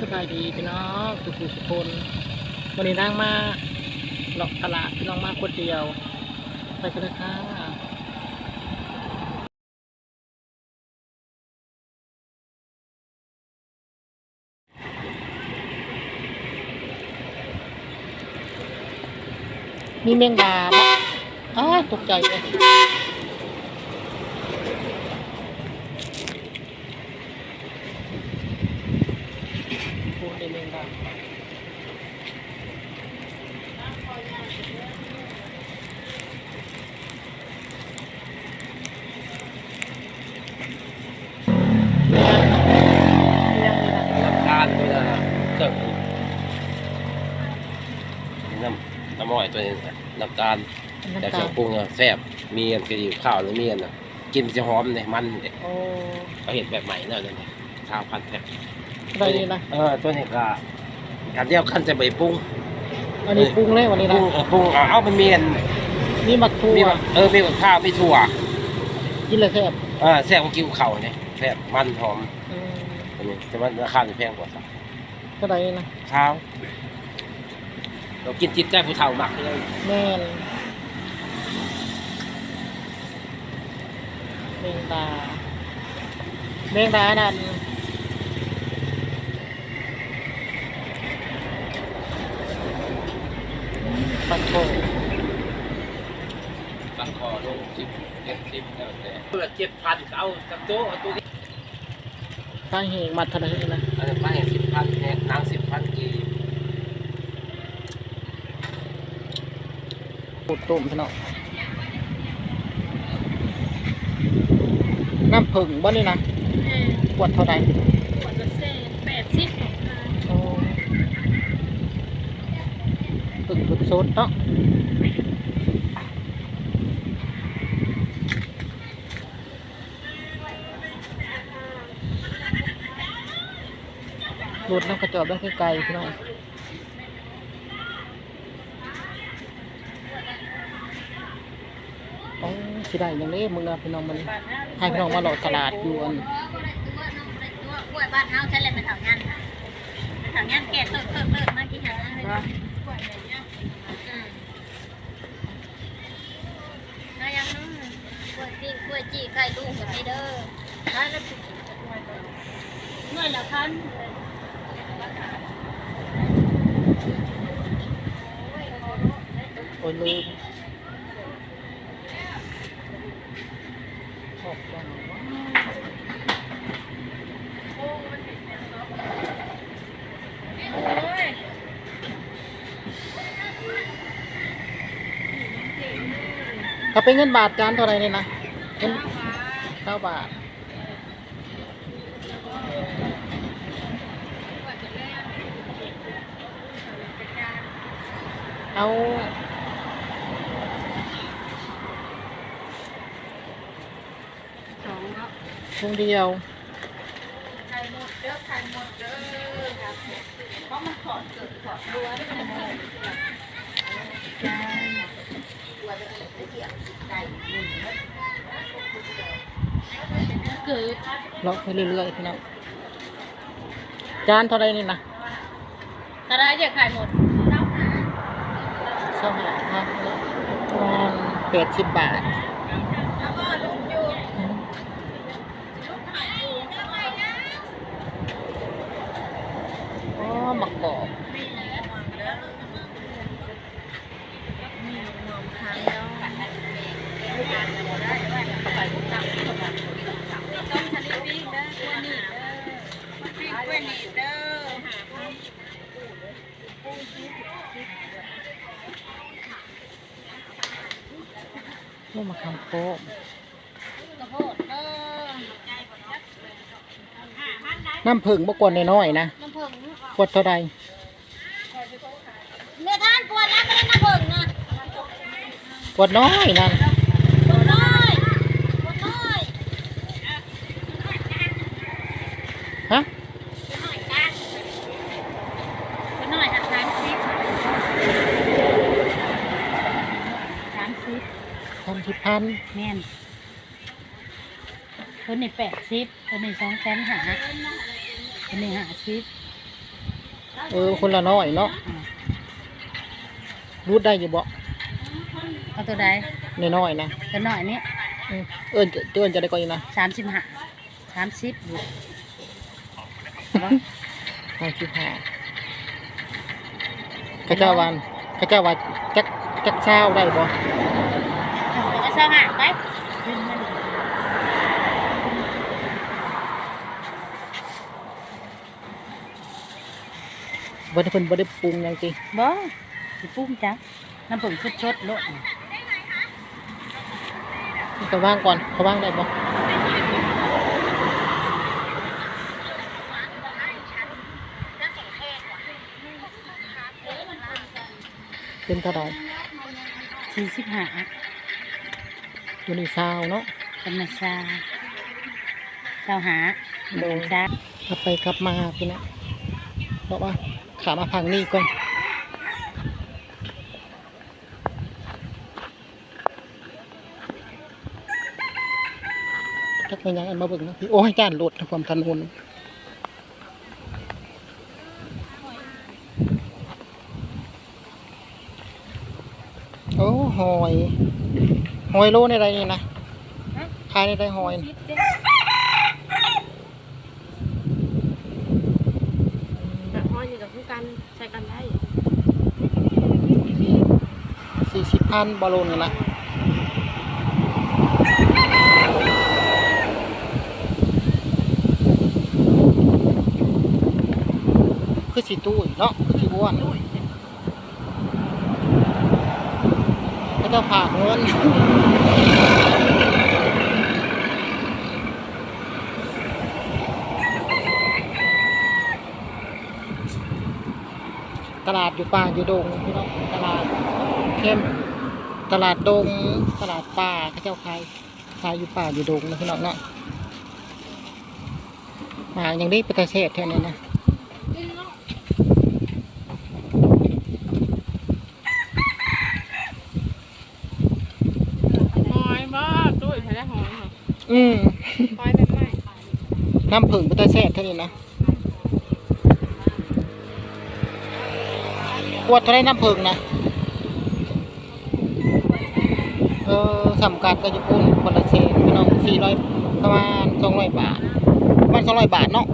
สบายดีพี่น้องทุกผู้ทุกคนวันนี้นั่งมาเลาะตลาดพี่น้องมาคนเดียว ไปกันเลยค่ะมีเมงดาบะอ้าตกใจเลยโอ้ย เมียงดาน้ำตาลตัวนี้นะเครื่องน้ำน้ำอ้อยตัวนี้น้ำตาลแต่เครื่องปรุงอะแซ่บมีอันกระดิ่งข้าวหรือมีอันนะกินจะหอมเลยมันเลยเขาเห็นแบบใหม่เนอะตัวนี้ข้าวพันแพ็ค ไรนี่นะ เออตัวนี้ก็การเดียวขั้นจะไปปรุงอันนี้ปรุงเลยวันนี้ปรุนะงเออปรุงเอาเอามันมีอันมีมักทั่วมีแบบเออมีกับข้าวมีถั่วกินเลยแซ่บเออแซ่บกว่ากินกับข้าวเนี่ยแซ่บมันหอมอืมตัวนี้แต่ว่าราคาจะแพงกว่าสักเท่าไหร่นะข้าวเรากินจิตใจผู้เฒ่าหมักเลยแม่นเมงดาเมงดานั่นปันโถ ตังคอลงสิบเจ็ด สิบแล้วแต่เพื่อเจ็ดพันเอาตังโต๊ะเอาตัวนี้ข้างเหงมัดเท่าไหร่นะอันนั้นป้าเห็นสิบพันเนี่ยนางสิบพันกี่ปุดตุ่มสน้องน้ำผึ่งบ่นี่นะเออขวดเท่าไหร่ขวดละเศษแปดสิบโอ้ผึ่งผึ่งสดเนาะ รถน้ำกระจอบได้ไกลๆพี่น้องโอ้สิได้อย่างนี้มึงนะพี่น้องมันให้พี่น้องมาหลอกตลาดอยู่อันตัวกล้วยบ้านเฮาใช่เลยเป็นแถวงานเป็นแถวงานแก่เติร์ดเติร์ดเติร์ดมากี่หาเลยกล้วยแบบเนี้ยอืมน่ายังนู้นกล้วยปิ้งกล้วยจี้ไข่ลูกแบบนี้เด้อได้แล้วสิหน่วยละพัน โอ้ยลืมขอบคุณมากโอ้ยถ้าเป็นเงินบาทจานเท่าไหรเนี่ยนะเงินเก้าบาทเอา สองเนาะ ถุงเดียวไข่หมดเด้อไข่หมดเด้อครับเพราะมันขอดเกิดขอดรั้วได้ไหมใช่เกิดเลาะไปเรื่อยๆพี่น้องจานเท่าไหรนี่นะถ้าได้จะขายหมดสองหาครับประมาณแปดสิบบาท แล้วก็ลูกอยู่ อืม ลูกขายอยู่ได้ไหมนะ อ๋อมะกอก มีหมอนเด้อมีหมอนทางแล้วลูกงานจะหมดได้ไหมไปลูกตับลูกตับต้องชนิดนี้เด้อกล้วยนี่เด้อกล้วยนี่เด้อ ลูกมะขามโป๊ะ กระโพดเด้อ น้ำผึ้งบกวนน้อยๆนะน้ำผึ้งขวดเท่าไหรเนื้อท่านปวดแล้วไม่ได้น้ำผึ้งนะขวดน้อยนั่นปวดน้อยปวดน้อยฮะปวดน้อยกันปวดน้อยหักสามสิบสามสิบทำสิบพันแม่น คนนี้แปดสิบคนนี้สองแสนหาคนนี้ห้าสิบเออคนละน้อยเนาะรูดได้อยู่บ่เอาตัวใดน้อยๆนะตัวน้อยนี่อืมเอิ้นจะเอิ้นจะได้ก่อนอีกนะสามสิบห้าสามสิบอยู่ห้าสิบห้าข้าเจ้าวันข้าเจ้าว่าจักจักเช้าได้บ่จะสมัครไป บ่ได้เพิ่นบ่ได้ปรุงหยังติบ่สิปุ้มจ้ะน้ำผึ้งชดๆโลดก็ว่างก่อนเขาว่างได้บ่เป็นเท่าใดสี่สิบห้าอยู่ในซาวเนาะ เป็นนาชาเจ้าหาโดเป็นยนาชากลับไปกลับมาพี่นะบอกว่า ขามาพังนี่ก่อนทักไปยังอันมาเบิ่งนะพี่โอ้ยจานหลุดความทันหุนโอ้หอย หอยโลในไรนี่นะขายในไรหอยน่ะ แต่ห้อยนี่ก็คือกันใช้กันได้ สี่สิบพันบอลลูนนี่นะคือสีตู้เนาะคือสีอ้วนก็จะผ่าเงินตลาดอยู่ป่าอยู่ดงพี่น้องตลาดเข้ม ตลาดดง ตลาดป่าเขาเจ้าขายขายอยู่ป่าอยู่ดงนะพี่น้องเนาะมาอย่างนี้เป็นตาเศษแท่นี้นะหอยบ่ตุ้ยใช้ได้หอยเหรออืมหอยเป็นไงน้ำผึ้งเป็นตาเศษแท่นี้นะขวดเท่าไรน้ำผึ้งนะ เออสำคัญก็จะพุ่นคนละเศษพี่น้องสี่ร้อยประมาณสองร้อยบาทประมาณสองร้อยบาทเนาะ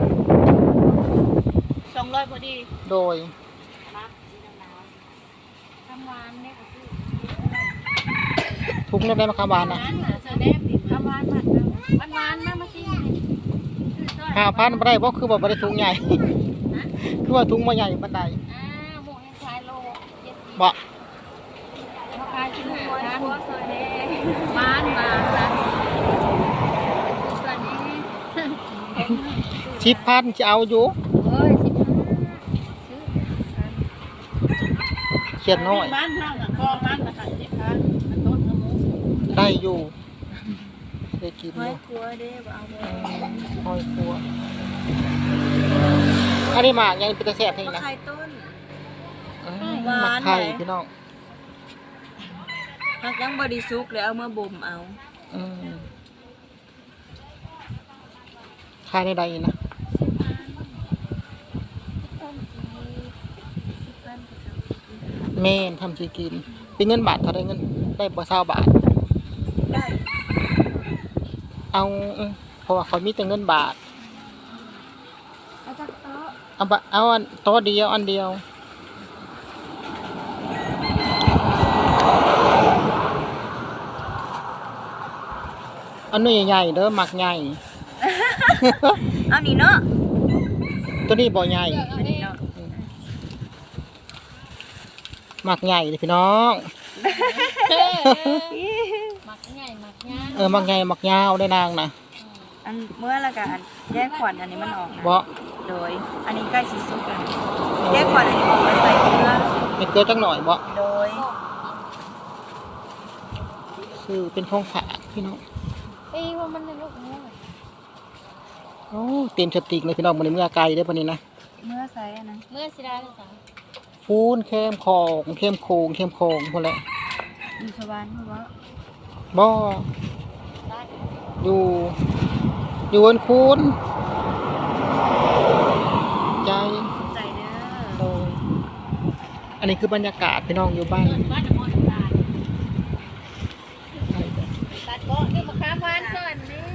สองร้อยพอดีโดยทำวานเนี่ยก็คือทุกเนี่ยได้มาคาบานนะร้านเหนือเสด็จทำวานผัดมันวานมากมาชิมห้าพันไม่ได้เพราะคือแบบไม่ได้ทุงใหญ่ คือว่าทุงมาใหญ่ปันใดอ่าหมูแห้งชายโลเจ็ดสิบ บ่ราคาชิ้นละร้อยพวกโซเดมานมาค่ะส่วนนี้ชิดพันจะเอาอยู่เอ้ยสิบห้าซื้อเขียนน้อย บ้านห้างอะก็บ้านละค่ะเจ็ดพันมันต้นละมุกได้อยู่ ได้กินอห้อยยู่ครัวเด้บ่เอาเลยห้อยครัวอันนี้หมากยังเป็นตะแสบเองนะไข่ต้นอืมหวานหมากไข่ไหนพี่น้อง หักยังบริสุกเลยเอามาบ่มเอาอืมขายในใดนะแม่นทำชีกินเป็นเงินบาทเท่าไรเงิน ได้บ่เศร้าบาท ได้เอาอืมเพราะว่าเขามีแต่เงินบาท เอาจากโต๊ะเอาบะเอาอันโต๊ะเดียวอันเดียว อันนี้ใหญ่ๆเด้อหมักใหญ่ เอานี่เนาะตัวนี้บ่ใหญ่อันนี้เนาะหมักใหญ่เลยพี่น้องหมักใหญ่หมักย่างเออหมักใหญ่หมักยาวได้นางนะอันเมื่อละกันแยกขวัญอันนี้มันออกนะบ่โดย อันนี้ใกล้สิสุกแล้วแยกขวัญอันนี้ออกมาใส่เกลือไม่เกินจักหน่อยบ่โดย คือเป็นของฝากพี่น้อง เอ้ยว่ามันในลูกเนี้ยโอ้เต็มสติกเลยพี่น้องมันเมื่อไกลได้อปะนี้นะเมื่อใส่อันนั้นเมื่อสิได้หรือเปล่าฟูนเข้มคองเข้มโคงเข้มโคงพวกแหละอยู่สวรรค์เพราะว่าบ่อยู่ อยู่บนคูนใจใจเด้อโดนนี้คือบรรยากาศพี่น้องอยู่บ้าน บ้านจะมอนตาล ตัดโบะนี่มะขามหวานส่วนนี้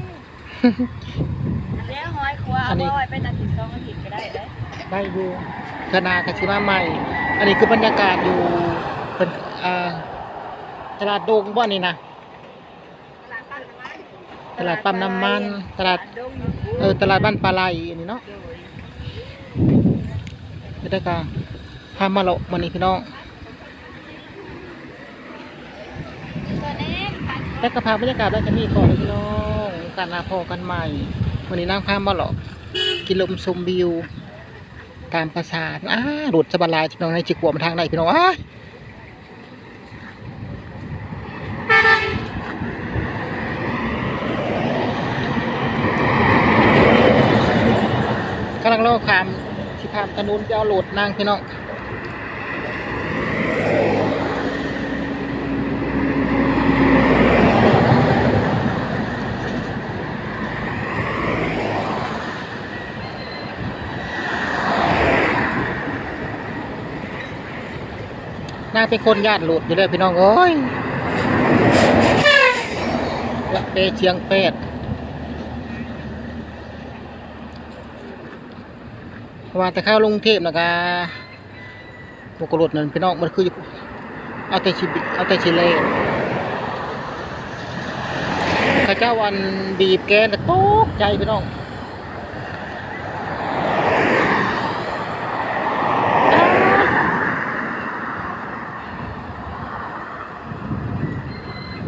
เลี้ยงหอยครัวเอาไว้เป็นอาทิตย์สองอาทิตย์ก็ได้เลยได้อยู่คณะกชิมาใหม่ อันนี้คือบรรยากาศอยู่เป็นอ่าตลาดโดงบ่นี่นะตลาดปั๊มน้ำมันตลาดดงอยู่เออตลาดบ้านปลาไหลอันนี้เนาะบรรยากาศพามาเลาะมานี่พี่น้องตัวนี้แล้วก็พาบรรยากาศแล้วจะมีก่อนพี่น้อง การลาพอกันใหม่ วันนี้นั่งข้ามมาเลาะกินลมชมวิว ตามประสาทอ้าหลุดสบาลายพี่น้องในจิกวมทางไหนพี่น้องอ้าำลังรอขามสิพามตะนุนจะเอาโหลดนางพี่น้องางเป็นคนญาติหลุดอยู่เลยพี่น้องเอ้ยวัดเปเชียงเป็ดว่าแต่ข้าวลงเทพนะกะพวกกรดนั่นพี่น้องมันคือเอาแต่ชิบิเอาแต่ชิเล่ข้าเจ้าวันบีบแกนน่ะตกใจพี่น้อง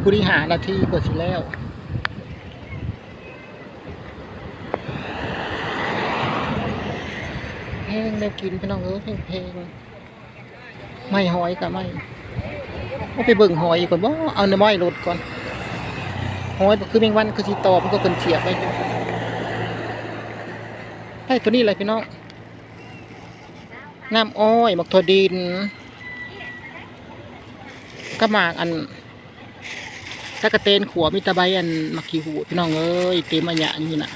บริหารนาทีกว่าสิแล้วเพลงได้กินพี่น้องเอ้ยเพลงเพลงไม่หอยกับไม่เอาไปเบิ่งหอยก่อนว่าเอาเนื้อไม้ลดก่อนหอยคือแมงวันคือสีตอมันก็เป็นเฉียบไปให้ตัวนี้เลยพี่น้องน้ำอ้อยหมักถั่วดินกระหมากอัน ตะกะเตนขัวมีตะไบอันมักขี้หูพี่น้องเอ้ยเต็มอันยะนี่นะ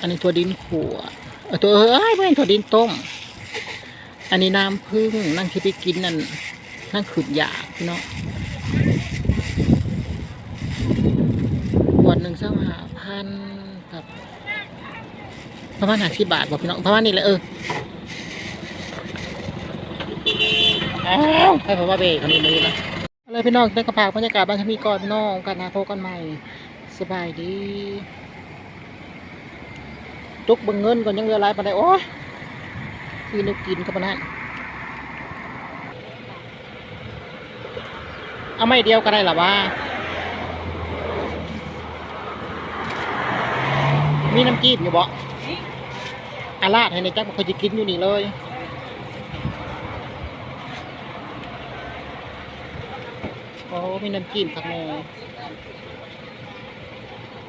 อันนี้ถั่วดินขัวเออตัวเอ้ยไม่นถั่วดินต้ม อันนี้น้ำผึ้งนั่งที่ไปกินนั่นนั่งขืดหยาพี่น้องขวดหนึ่งสักห้าพันกับประมาณห้าสิบบาทบอกพี่น้องประมาณนี้แหละเอออ้าวให้ผมว่าเบรกคนนี้เลยนะ อะไรพี่น้องได้กระพากบรรยากาศบ้านทมีก่อนพี่น้องกันนะโทรกันใหม่สบายดีจุกบังเงินก่อนยังเหลือหลายปานใดโอ้ยคือนึกกินกับปานนั้นเอาไม่เดียวก็ได้หรอวะมีน้ำจิ้มอยู่บ่อาลาดให้ในแจักมันเคยจะกินอยู่นี่เลย อ้มีน้ำจิ้มครับแม่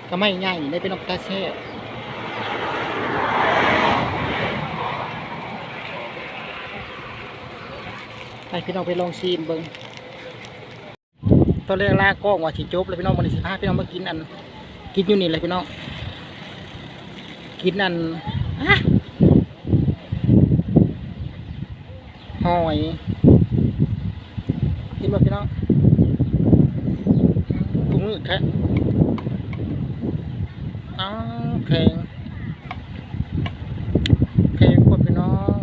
ก็ไม่ใหญ่ได้เป็นนกตาเช่ไปพี่น้องไปลองชิมเบิ้งตอนแรกลากล้องว่าสิจบเลยพี่น้องมันสิพาพี่น้องมากินอัน กินอยู่นี่เลยพี่น้อง กินอันอะหอย กินมาพี่น้อง มืดแค่น้องแข็งแข็งพวกพี่น้อง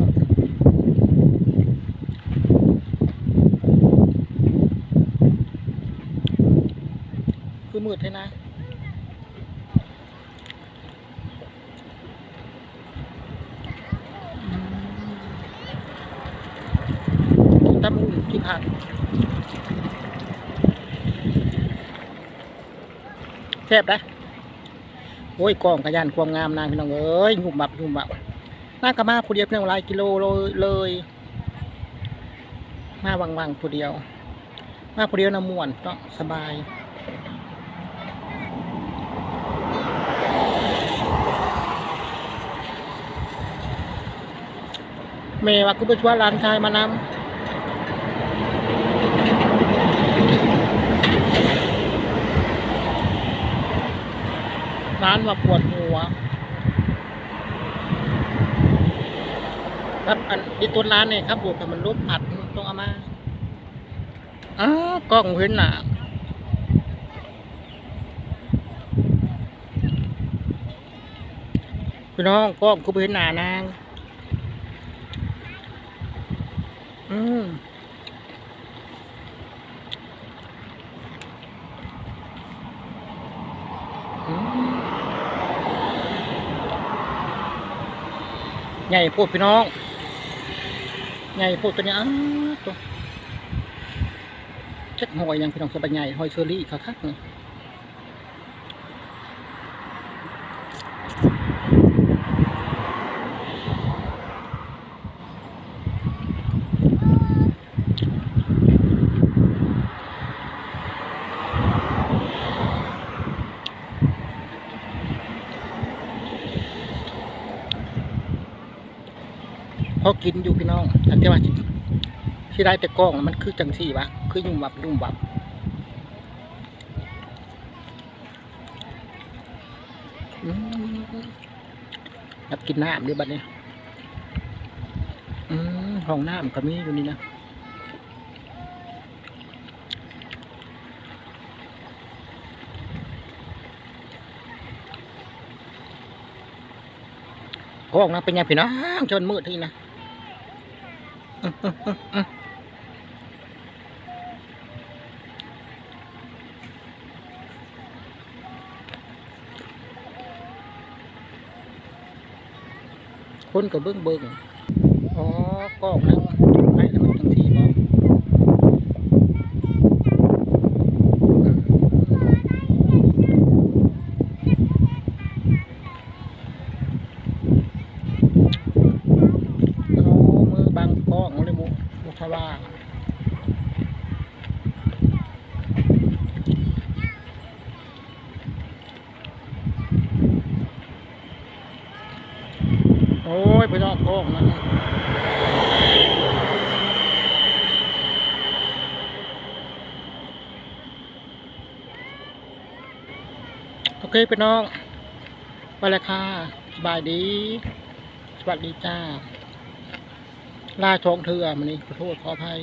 คือมืดแท้นะตับกินหัน ซ่บนะโอ้ยกล้องขยันความงามนางพี่น้องเอ้ยงุบบับงุบบับน่ากระมาผู้เดียวเพียงหลายกิโลเลยเลยมาวังวังๆผู้เดียว มาผู้เดียวน้ำมวนเนาะสบายเมย์ว่ากูไปชวนร้านชายมานำ ร้าน ว่าปวดหัวครับอันนี้ตัวร้านเนี่ยครับบวกกับมันลบผัดต้องเอามาอ้ากล้องเห็นหนาพี่น้องกล้องคือเห็นหนานางอืม ใหญ่พูดพี่น้อง ใหญ่พูดตัวนี้อ้าตัวเช็ดหอยยังพี่น้องสบายใหญ่หอยเชอรี่คักคักๆ พอกินอยู่พี่น้องอันที่ว่าที่ได้แต่กล้องมันคือจังสี่วะคือยุ่มวับยุ่มวับอืมอยากกินน้ำด้วยบัดนี้อืมห้องน้ำก็มีอยู่นี่นะกล้องนะเป็นไงพี่น้องจนมืดที่นะ คนก็เบิ้งเบิ้งอ๋อกล้องนะให้แล้วมันทั้งทีบอกเอามือบังกล้องเลย บุบุทว่าโอ้ยไปนอกกล้องนะโอเคพี่น้อง ไปเลยค่ะ สบายดี สวัสดีจ้า ล่าช่องเถื่อมันนี่ขอโทษขออภัย